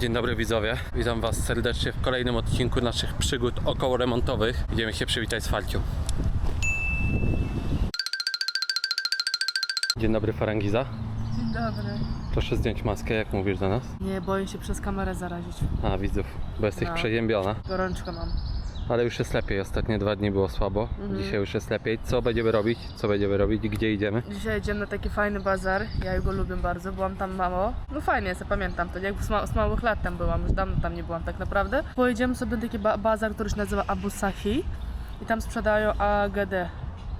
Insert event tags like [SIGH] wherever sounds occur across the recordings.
Dzień dobry widzowie, witam was serdecznie w kolejnym odcinku naszych przygód około remontowych. Idziemy się przywitać z Falcią. Dzień dobry Farangiza. Dzień dobry. Proszę zdjąć maskę, jak mówisz do nas. Nie, boję się przez kamerę zarazić. A, widzów, bo jesteś No. przeziębiona. Gorączkę mam. Ale już jest lepiej, ostatnie dwa dni było słabo. Dzisiaj już jest lepiej. Co będziemy robić? Co będziemy robić? Gdzie idziemy? Dzisiaj jedziemy na taki fajny bazar. Ja go lubię bardzo, byłam tam mało. No fajnie ja pamiętam to. Jak z, ma- z małych lat tam byłam, już dawno tam nie byłam tak naprawdę. Pojedziemy sobie na taki ba- bazar, który się nazywa Abu Sahi. I tam sprzedają AGD.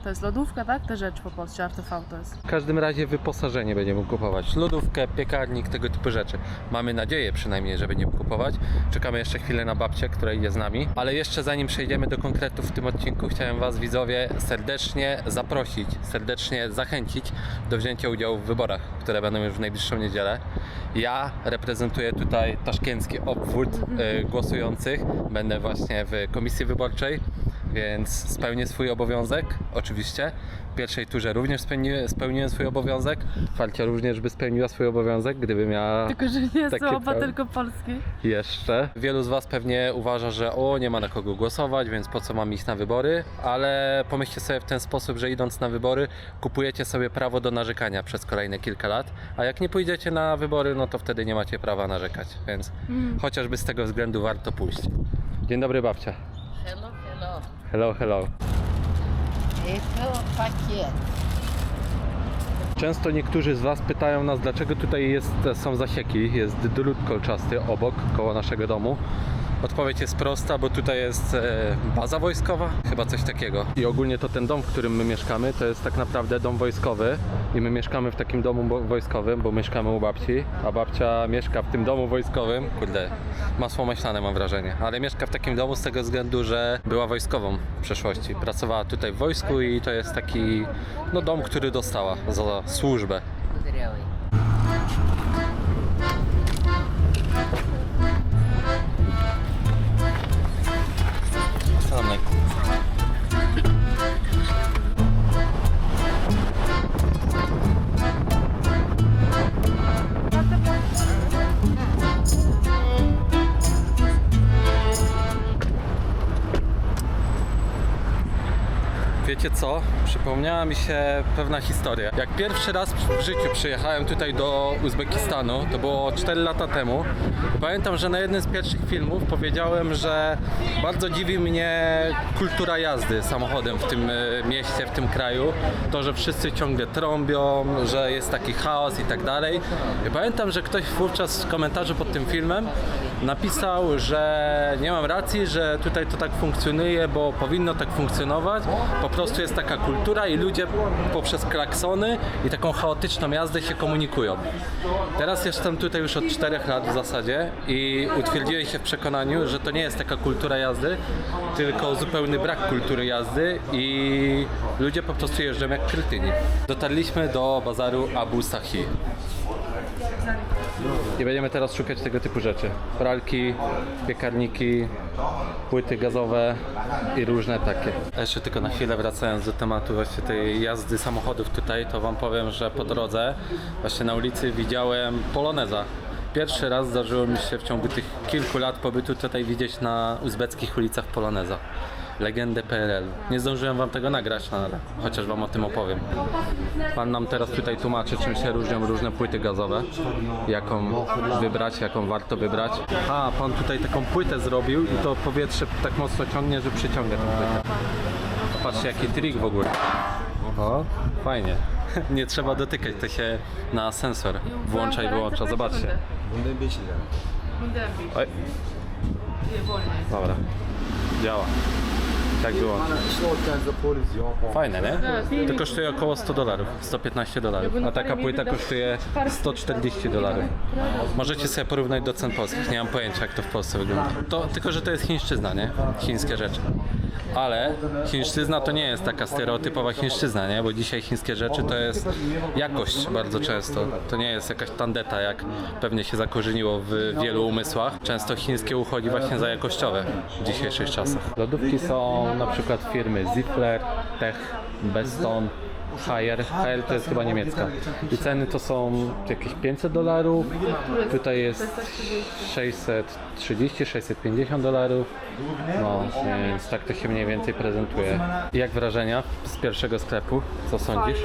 To jest lodówka, tak? Te rzeczy po polsku, RTV to jest. W każdym razie wyposażenie będziemy kupować. Lodówkę, piekarnik, tego typu rzeczy. Mamy nadzieję przynajmniej, że będziemy kupować. Czekamy jeszcze chwilę na babcię, która idzie z nami. Ale jeszcze zanim przejdziemy do konkretów w tym odcinku, chciałem Was widzowie serdecznie zaprosić, serdecznie zachęcić do wzięcia udziału w wyborach, które będą już w najbliższą niedzielę. Ja reprezentuję tutaj taszkiencki obwód y, głosujących. Będę właśnie w komisji wyborczej więc spełnię swój obowiązek, oczywiście. W pierwszej turze również spełniłem, spełniłem swój obowiązek. Falcia również by spełniła swój obowiązek, gdyby miała Tylko, że nie oba prawo. tylko polski. jeszcze. Wielu z Was pewnie uważa, że o, nie ma na kogo głosować, więc po co mam iść na wybory? Ale pomyślcie sobie w ten sposób, że idąc na wybory, kupujecie sobie prawo do narzekania przez kolejne kilka lat, a jak nie pójdziecie na wybory, no to wtedy nie macie prawa narzekać, więc chociażby z tego względu warto pójść. Dzień dobry babcia. Hello, Hello, hello. To pakiet. Często niektórzy z Was pytają nas, dlaczego tutaj jest, są zasieki. Jest drut kolczasty obok, koło naszego domu. Odpowiedź jest prosta, bo tutaj jest e, baza wojskowa, chyba coś takiego. I ogólnie to ten dom, w którym my mieszkamy, to jest tak naprawdę dom wojskowy i my mieszkamy w takim domu wojskowym, bo mieszkamy u babci, a babcia mieszka w tym domu wojskowym. Kurde, masło maślane mam wrażenie, ale mieszka w takim domu z tego względu, że była wojskową w przeszłości. Pracowała tutaj w wojsku i to jest taki no, dom, który dostała za służbę. I'm like Wiecie co? Przypomniała mi się pewna historia. Jak pierwszy raz w życiu przyjechałem tutaj do Uzbekistanu, to było 4 lata temu. Pamiętam, że na jednym z pierwszych filmów powiedziałem, że bardzo dziwi mnie kultura jazdy samochodem w tym e, mieście, w tym kraju. To, że wszyscy ciągle trąbią, że jest taki chaos i tak dalej. I pamiętam, że ktoś wówczas w komentarzu pod tym filmem napisał, że nie mam racji, że tutaj to tak funkcjonuje, bo powinno tak funkcjonować. Po prostu jest taka kultura i ludzie poprzez klaksony i taką chaotyczną jazdę się komunikują. Teraz jestem tutaj już od 4 lat w zasadzie i utwierdziłem się w przekonaniu, że to nie jest taka kultura jazdy, tylko zupełny brak kultury jazdy i ludzie po prostu jeżdżą jak krytyni. Dotarliśmy do bazaru Abu Sahi. I będziemy teraz szukać tego typu rzeczy. Pralki, piekarniki, płyty gazowe i różne takie. A jeszcze tylko na chwilę wracając do tematu właśnie tej jazdy samochodów tutaj, to wam powiem, że po drodze właśnie na ulicy widziałem Poloneza. Pierwszy raz zdarzyło mi się w ciągu tych kilku lat pobytu tutaj widzieć na uzbeckich ulicach Poloneza. Legendę PRL. Nie zdążyłem wam tego nagrać, no ale chociaż wam o tym opowiem. Pan nam teraz tutaj tłumaczy, czym się różnią różne płyty gazowe. Jaką wybrać, jaką warto wybrać. A, pan tutaj taką płytę zrobił i to powietrze tak mocno ciągnie, że przyciąga tę płytę. Patrzcie, jaki trik w ogóle. O, fajnie. [LAUGHS] Nie trzeba dotykać, to się na sensor włącza i wyłącza. Zobaczcie. Oj, dobra. Działa. Tak było. Fajne, nie? To kosztuje około 100 dolarów, 115 dolarów, a taka płyta kosztuje 140 dolarów. Możecie sobie porównać do cen polskich, nie mam pojęcia jak to w Polsce wygląda. To, tylko, że to jest chińszczyzna, nie? Chińskie rzeczy. Ale chińszczyzna to nie jest taka stereotypowa chińszczyzna, nie? Bo dzisiaj chińskie rzeczy to jest jakość bardzo często. To nie jest jakaś tandeta, jak pewnie się zakorzeniło w wielu umysłach. Często chińskie uchodzi właśnie za jakościowe w dzisiejszych czasach. Lodówki są na przykład firmy Ziffler, Tech, Beston, Haier. Haier to jest chyba niemiecka. I ceny to są jakieś 500 dolarów. Tutaj jest 630, 650 dolarów. No, więc tak to się mniej więcej prezentuje. Jak wrażenia z pierwszego sklepu? Co sądzisz?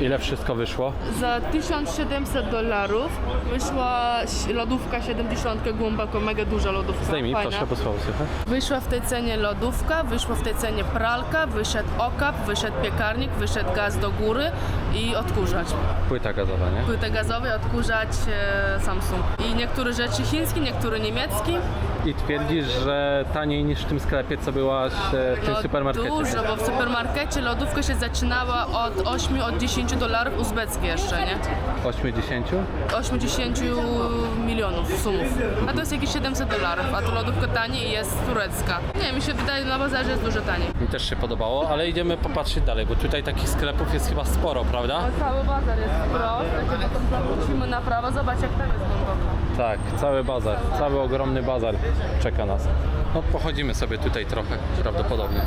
Ile wszystko wyszło? Za 1700 dolarów wyszła lodówka 70 głęboko, mega duża lodówka. Zdejmij fajna. proszę, słychać. Wyszła w tej cenie lodówka, wyszła w tej cenie pralka, wyszedł okap, wyszedł piekarnik, wyszedł gaz do góry i odkurzacz. Płyta gazowa, nie? Płytę gazową, odkurzacz e, Samsung. I niektóre rzeczy chińskie, niektóre niemieckie. I twierdzisz, że taniej niż w tym sklepie, co byłaś e, w tym No supermarkecie. Dużo, bo w supermarkecie lodówka się zaczynała od 8, od 10 dolarów uzbeckie jeszcze, nie? 80? 80 milionów sumów. A to jest jakieś 700 dolarów, a to lodówka taniej i jest turecka. Nie, mi się wydaje, na bazarze jest dużo taniej. Mi też się podobało, ale idziemy popatrzeć dalej, bo tutaj takich sklepów jest chyba sporo, prawda? Cały bazar jest wprost, także potem zawrócimy na prawo, zobacz jak tam jest głęboko. Tak, cały bazar, cały ogromny bazar czeka nas. No pochodzimy sobie tutaj trochę, prawdopodobnie.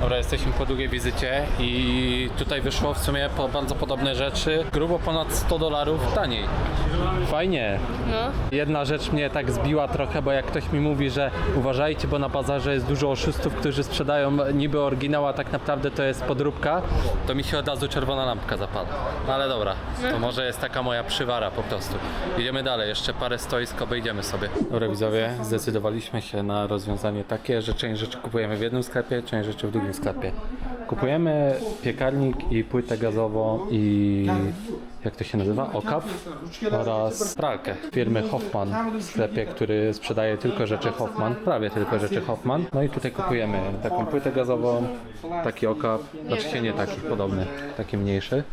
Dobra, jesteśmy po długiej wizycie i tutaj wyszło w sumie po bardzo podobne rzeczy. Grubo ponad 100 dolarów taniej. Fajnie. No. Jedna rzecz mnie tak zbiła trochę, bo jak ktoś mi mówi, że uważajcie, bo na bazarze jest dużo oszustów, którzy sprzedają niby oryginał, a tak naprawdę to jest podróbka, to mi się od razu czerwona lampka zapala. No ale dobra, to może jest taka moja przywara po prostu. Idziemy dalej, jeszcze parę stoisk obejdziemy sobie. Dobra widzowie, zdecydowaliśmy się na rozwiązanie takie, że część rzeczy kupujemy w jednym sklepie, część rzeczy w drugim sklepie. Kupujemy piekarnik i płytę gazową i jak to się nazywa? Okap oraz pralkę firmy Hoffman w sklepie, który sprzedaje tylko rzeczy Hoffman, prawie tylko rzeczy Hoffman. No i tutaj kupujemy taką płytę gazową, taki okap, oczywiście nie taki, podobny, taki mniejszy.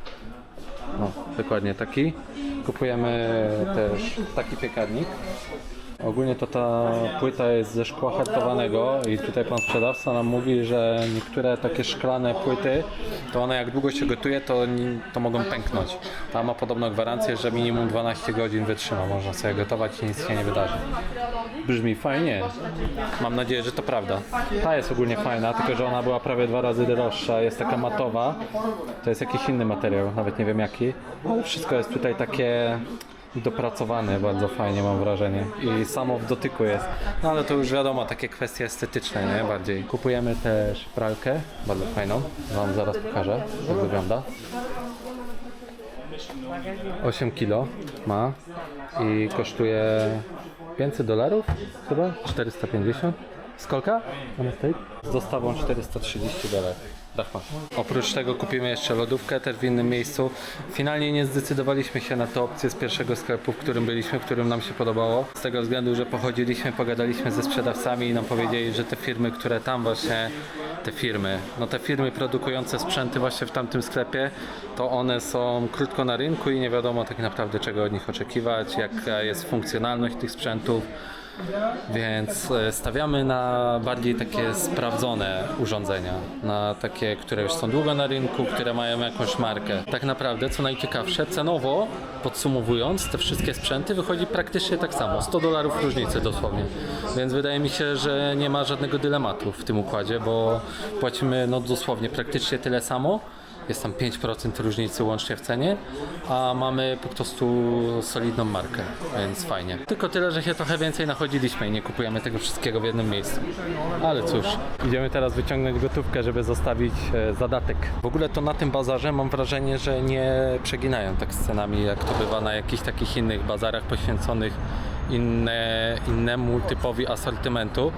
No, dokładnie taki. Kupujemy też taki piekarnik. Ogólnie to ta płyta jest ze szkła hartowanego i tutaj pan sprzedawca nam mówi, że niektóre takie szklane płyty, to one jak długo się gotuje, to, to mogą pęknąć. Ta ma podobno gwarancję, że minimum 12 godzin wytrzyma. Można sobie gotować i nic się nie wydarzy. Brzmi fajnie. Mam nadzieję, że to prawda. Ta jest ogólnie fajna, tylko że ona była prawie dwa razy droższa. Jest taka matowa. To jest jakiś inny materiał, nawet nie wiem jaki. Wszystko jest tutaj takie dopracowane bardzo fajnie mam wrażenie i samo w dotyku jest. No ale to już wiadomo, takie kwestie estetyczne, nie? Bardziej. Kupujemy też pralkę, bardzo fajną. Wam zaraz pokażę, jak wygląda. 8 kilo ma i kosztuje 500 dolarów chyba? 450? Skolka? Z dostawą 430 dolarów. Oprócz tego kupimy jeszcze lodówkę też w innym miejscu. Finalnie nie zdecydowaliśmy się na tę opcję z pierwszego sklepu, w którym byliśmy, w którym nam się podobało. Z tego względu, że pochodziliśmy, pogadaliśmy ze sprzedawcami i nam powiedzieli, że te firmy, które tam właśnie te firmy, no te firmy produkujące sprzęty właśnie w tamtym sklepie, to one są krótko na rynku i nie wiadomo tak naprawdę czego od nich oczekiwać, jaka jest funkcjonalność tych sprzętów. Więc e, stawiamy na bardziej takie sprawdzone urządzenia, na takie, które już są długo na rynku, które mają jakąś markę. Tak naprawdę, co najciekawsze, cenowo podsumowując, te wszystkie sprzęty wychodzi praktycznie tak samo, 100 dolarów różnicy dosłownie. Więc wydaje mi się, że nie ma żadnego dylematu w tym układzie, bo płacimy no dosłownie praktycznie tyle samo. Jest tam 5% różnicy łącznie w cenie, a mamy po prostu solidną markę, więc fajnie. Tylko tyle, że się trochę więcej nachodziliśmy i nie kupujemy tego wszystkiego w jednym miejscu. Ale cóż, idziemy teraz wyciągnąć gotówkę, żeby zostawić e, zadatek. W ogóle to na tym bazarze mam wrażenie, że nie przeginają tak z cenami, jak to bywa na jakichś takich innych bazarach poświęconych inne, innemu typowi asortymentu,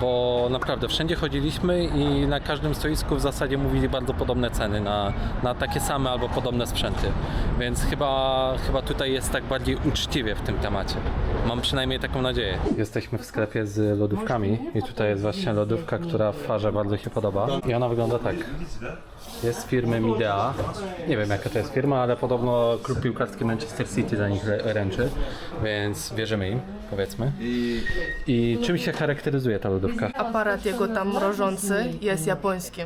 bo naprawdę wszędzie chodziliśmy i na każdym stoisku w zasadzie mówili bardzo podobne ceny na, na takie same albo podobne sprzęty. Więc chyba, chyba tutaj jest tak bardziej uczciwie w tym temacie. Mam przynajmniej taką nadzieję. Jesteśmy w sklepie z lodówkami i tutaj jest właśnie lodówka, która w farze bardzo się podoba. I ona wygląda tak. Jest z firmy Midea. Nie wiem jaka to jest firma, ale podobno klub piłkarski Manchester City za nich ręczy, więc wierzymy im, powiedzmy. I czym się charakteryzuje ta lodówka? Aparat jego tam mrożący jest japoński.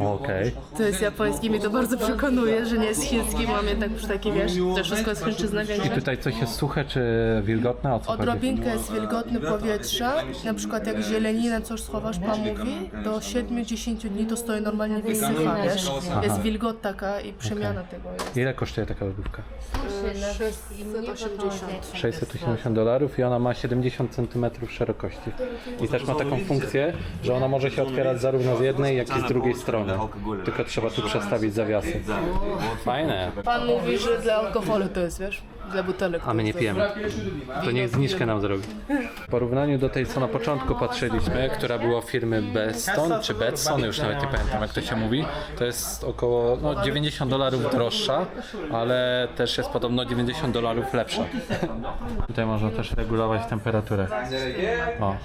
Okej. To jest japoński, mnie to bardzo przekonuje, że nie jest chiński, mam jednak już taki, wiesz, że wszystko jest chińczyzna I tutaj coś jest suche czy wilgotne? O co chodzi? Odrobinkę jest wilgotne powietrze, na przykład jak zielenina coś schowasz, pan mówi, do 7-10 dni to stoi normalnie wysycha, wiesz. Jest wilgot taka i przemiana tego jest. Ile kosztuje taka lodówka? 680. 680 dolarów i ona ma 70 cm szerokości. I też ma taką funkcję, że ona może się otwierać zarówno z jednej, jak i z drugiej strony. Tylko trzeba tu przestawić zawiasy. Fajne. Pan mówi, że dla alkoholu to jest, wiesz, dla butelek. A my nie pijemy. To niech zniżkę nam zrobi. W porównaniu do tej, co na początku patrzyliśmy, która była firmy Beston, czy Betson, już nawet nie pamiętam jak to się mówi, to jest około no, 90 dolarów droższa, ale też jest podobno 90 dolarów lepsza. Tutaj można też regulować temperaturę. O.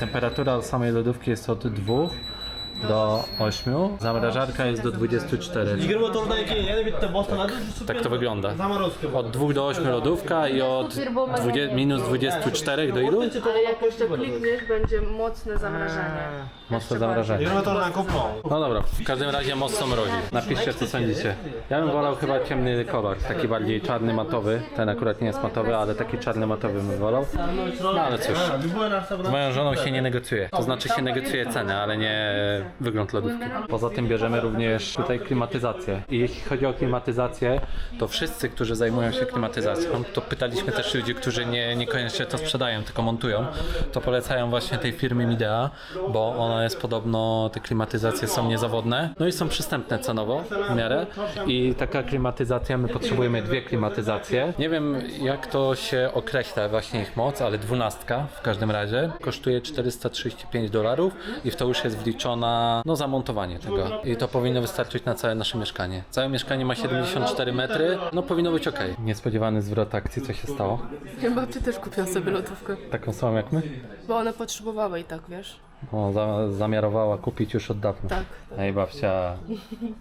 Temperatura samej lodówki jest od 2 do 8, zamrażarka jest do 24. İlgili motordaki yeni bitti. Bostan'a düşürsün. Tak to wygląda. Zamorowskie. Od 2 do 8 lodówka i od 20, minus 24 do ilu? Ale jak jeszcze klikniesz, będzie mocne zamrażanie. Mocne zamrażanie. İlgili motordan kopma. No dobra, w każdym razie mocno mrozi. Napiszcie co sądzicie. Ja bym wolał chyba ciemny kolor, taki bardziej czarny, matowy. Ten akurat nie jest matowy, ale taki czarny, matowy bym wolał. No ale cóż, z moją żoną się nie negocjuje. To znaczy się negocjuje cenę, ale nie wygląd lodówki. Poza tym bierzemy również tutaj klimatyzację. I jeśli chodzi o klimatyzację, to wszyscy, którzy zajmują się klimatyzacją, to pytaliśmy też ludzi, którzy nie, niekoniecznie to sprzedają, tylko montują, to polecają właśnie tej firmy Midea, bo ona jest podobno, te klimatyzacje są niezawodne, no i są przystępne cenowo w miarę i taka klimatyzacja, my potrzebujemy dwie klimatyzacje. Nie wiem jak to się określa właśnie ich moc, ale dwunastka w każdym razie kosztuje 435 dolarów i w to już jest wliczona no zamontowanie tego i to powinno wystarczyć na całe nasze mieszkanie. Całe mieszkanie ma 74 metry, no powinno być ok. Niespodziewany zwrot akcji, co się stało? Babcia też kupiła sobie lodówkę, Taką samą jak my? bo ona potrzebowała i tak, wiesz. O, za, zamiarowała kupić już od dawna. Tak. Ej babcia.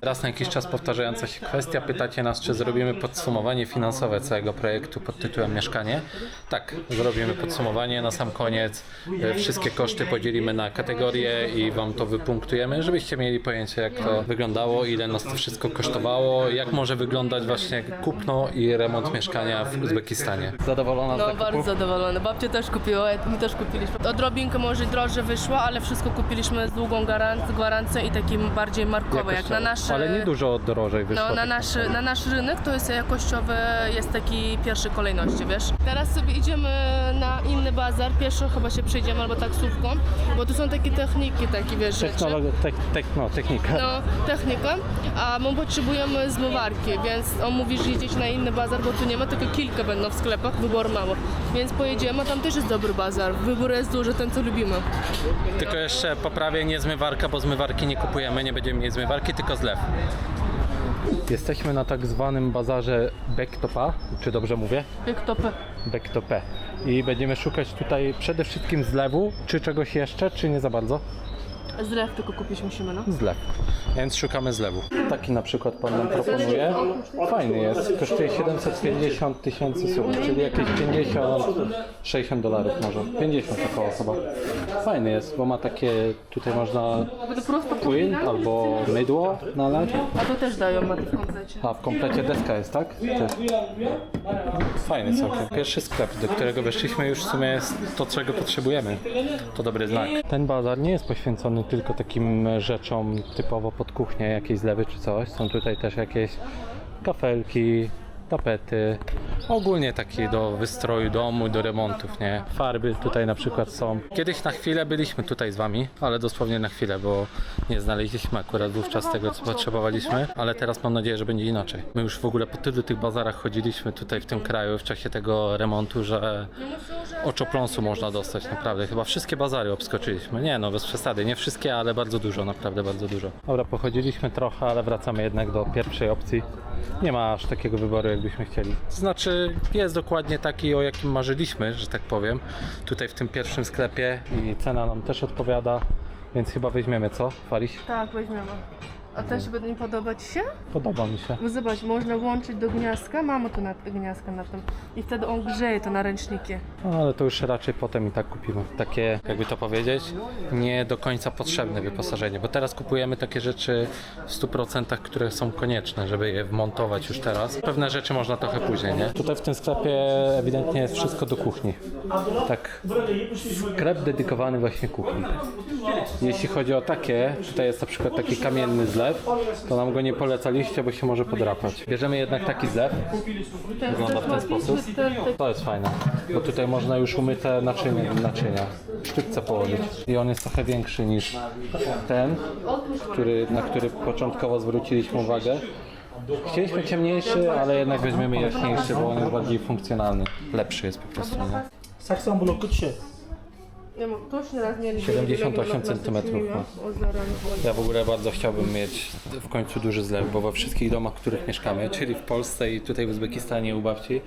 Raz na jakiś czas powtarzająca się kwestia, pytacie nas, czy zrobimy podsumowanie finansowe całego projektu pod tytułem Mieszkanie. Tak, zrobimy podsumowanie na sam koniec. E, Wszystkie koszty podzielimy na kategorie i wam to wypunktujemy, żebyście mieli pojęcie, jak to wyglądało, ile nas to wszystko kosztowało, jak może wyglądać właśnie kupno i remont mieszkania w Uzbekistanie. Zadowolona No bardzo zadowolona. Babcia też kupiła, my też kupiliśmy. Odrobinkę może drożej wyszło, ale wszystko kupiliśmy z długą gwaran- gwarancją i takim bardziej markowe, jak na nasz... Ale nie dużo drożej wyszło. No, na tak nasz, na nasz rynek to jest jakościowy, jest taki pierwszej kolejności, wiesz? Teraz sobie idziemy na inny bazar, pieszo chyba się przejdziemy albo taksówką, bo tu są takie techniki, takie wiesz, rzeczy. Tek, tek, no, technika. No, technika, a my potrzebujemy zmywarki, więc on mówi, że jedziecie na inny bazar, bo tu nie ma, tylko kilka będą w sklepach, wybór mało. Więc pojedziemy, tam też jest dobry bazar, wybór jest duży, ten co lubimy. Tylko jeszcze poprawię nie zmywarka, bo zmywarki nie kupujemy, nie będziemy mieli zmywarki, tylko zlew. Jesteśmy na tak zwanym bazarze Bektopa, czy dobrze mówię? Jak topy. Bektope. I będziemy szukać tutaj przede wszystkim zlewu, czy czegoś jeszcze, czy nie za bardzo? Zlew tylko kupić musimy, no. Zlew. Więc szukamy zlewu. Taki na przykład pan nam proponuje. Fajny jest. Kosztuje 750 tysięcy słów, czyli jakieś 50, 60 dolarów może. 50 około chyba. Fajny jest, bo ma takie, tutaj można płyn albo mydło nalać. A to też dają na w komplecie. A w komplecie deska jest, tak? Też. Fajny całkiem. Pierwszy sklep, do którego weszliśmy już w sumie jest to, czego potrzebujemy. To dobry znak. Ten bazar nie jest poświęcony tylko takim rzeczom typowo pod kuchnię, jakieś zlewy czy coś. Są tutaj też jakieś kafelki, tapety. Ogólnie takie do wystroju domu, do remontów, nie? Farby tutaj na przykład są. Kiedyś na chwilę byliśmy tutaj z wami, ale dosłownie na chwilę, bo nie znaleźliśmy akurat wówczas tego, co potrzebowaliśmy, ale teraz mam nadzieję, że będzie inaczej. My już w ogóle po tylu tych bazarach chodziliśmy tutaj w tym kraju w czasie tego remontu, że oczopląsu można dostać naprawdę. Chyba wszystkie bazary obskoczyliśmy. Nie no, bez przesady, nie wszystkie, ale bardzo dużo, naprawdę bardzo dużo. Dobra, pochodziliśmy trochę, ale wracamy jednak do pierwszej opcji. Nie ma aż takiego wyboru, jakbyśmy chcieli. Znaczy, jest dokładnie taki, o jakim marzyliśmy, że tak powiem. Tutaj w tym pierwszym sklepie i cena nam też odpowiada, więc chyba weźmiemy co, Fariś? Tak, weźmiemy. A też nie podoba Ci się? Podoba mi się. Bo zobacz, można włączyć do gniazdka, mamy tu na, gniazdka na tym i wtedy on grzeje to na ręczniki. No, ale to już raczej potem i tak kupimy. Takie, jakby to powiedzieć, nie do końca potrzebne wyposażenie, bo teraz kupujemy takie rzeczy w 100%, które są konieczne, żeby je wmontować już teraz. Pewne rzeczy można trochę później, nie? Tutaj w tym sklepie ewidentnie jest wszystko do kuchni. Tak, sklep dedykowany właśnie kuchni. Jeśli chodzi o takie, tutaj jest na przykład taki kamienny zlew, to nam go nie polecaliście, bo się może podrapać. Bierzemy jednak taki zlew, wygląda w ten sposób. To jest fajne, bo tutaj można już umyte naczynia, naczynia sztućce położyć. I on jest trochę większy niż ten, który, na który początkowo zwróciliśmy uwagę. Chcieliśmy ciemniejszy, ale jednak weźmiemy jaśniejszy, bo on jest bardziej funkcjonalny. Lepszy jest po prostu, nie? 80 blok kutu się. Ja raz 78 centymetrów ma. Ja w ogóle bardzo chciałbym mieć w końcu duży zlew, bo we wszystkich domach, w których mieszkamy, czyli w Polsce i tutaj w Uzbekistanie u babci,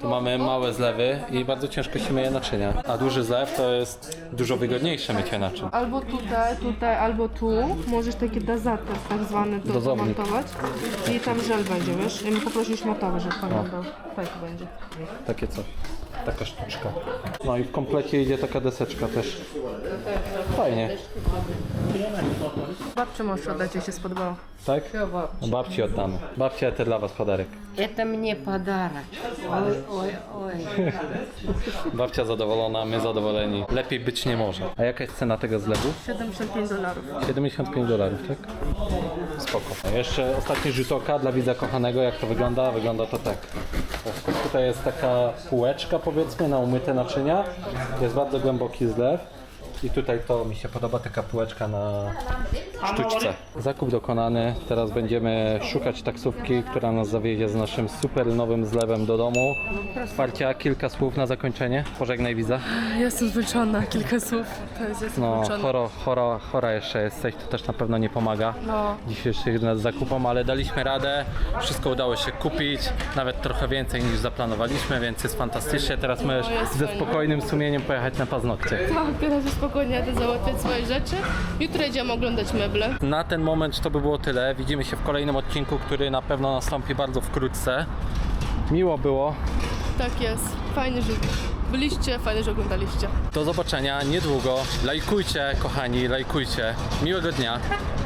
to mamy małe zlewy i bardzo ciężko się myje naczynia. A duży zlew to jest dużo wygodniejsze mycie naczyń. Albo tutaj, tutaj, albo tu możesz takie dazater tak zwany do, Dozownik. montować i tam żel będzie, wiesz? Ja my poprosiliśmy o to, żeby pamiętał. Tak będzie. Takie co. Taka sztuczka. No i w komplecie idzie taka deseczka też. Fajnie, Babcię możesz oddać, jeśli się spodobało. tak? No babci oddamy. Babcia, to dla was podarek. Это мне pодарок. Ой, ой, ой. [LAUGHS] Babcia zadowolona, my zadowoleni. Lepiej być nie może. A jaka jest cena tego zlewu? 75 dolarów. 75 dolarów, tak? Spoko. Jeszcze ostatni rzut oka dla widza kochanego, jak to wygląda? Wygląda to tak. Tutaj jest taka półeczka powiedzmy na umyte naczynia. Jest bardzo głęboki zlew. I tutaj to mi się podoba, taka półeczka na sztuczce. Zakup dokonany. Teraz będziemy szukać taksówki, która nas zawiezie z naszym super nowym zlewem do domu. Farcia, kilka słów na zakończenie. Pożegnaj widza. Jestem zmęczona, kilka słów. To jest, jestem No, zmęczona. choro, chora, chora jeszcze jesteś, to też na pewno nie pomaga No. dzisiejszych nas zakupom, ale daliśmy radę, wszystko udało się kupić, nawet trochę więcej niż zaplanowaliśmy, więc jest fantastycznie. Teraz możesz jest ze fajnie. spokojnym sumieniem pojechać na paznokcie. Tak, teraz już spokojnie jadę załatwiać swoje rzeczy. Jutro idziemy oglądać meble. Na ten moment to by było tyle. Widzimy się w kolejnym odcinku, który na pewno nastąpi bardzo wkrótce. Miło było. Tak jest. Fajnie, że byliście, fajnie, że oglądaliście. Do zobaczenia niedługo. Lajkujcie, kochani, lajkujcie. Miłego dnia.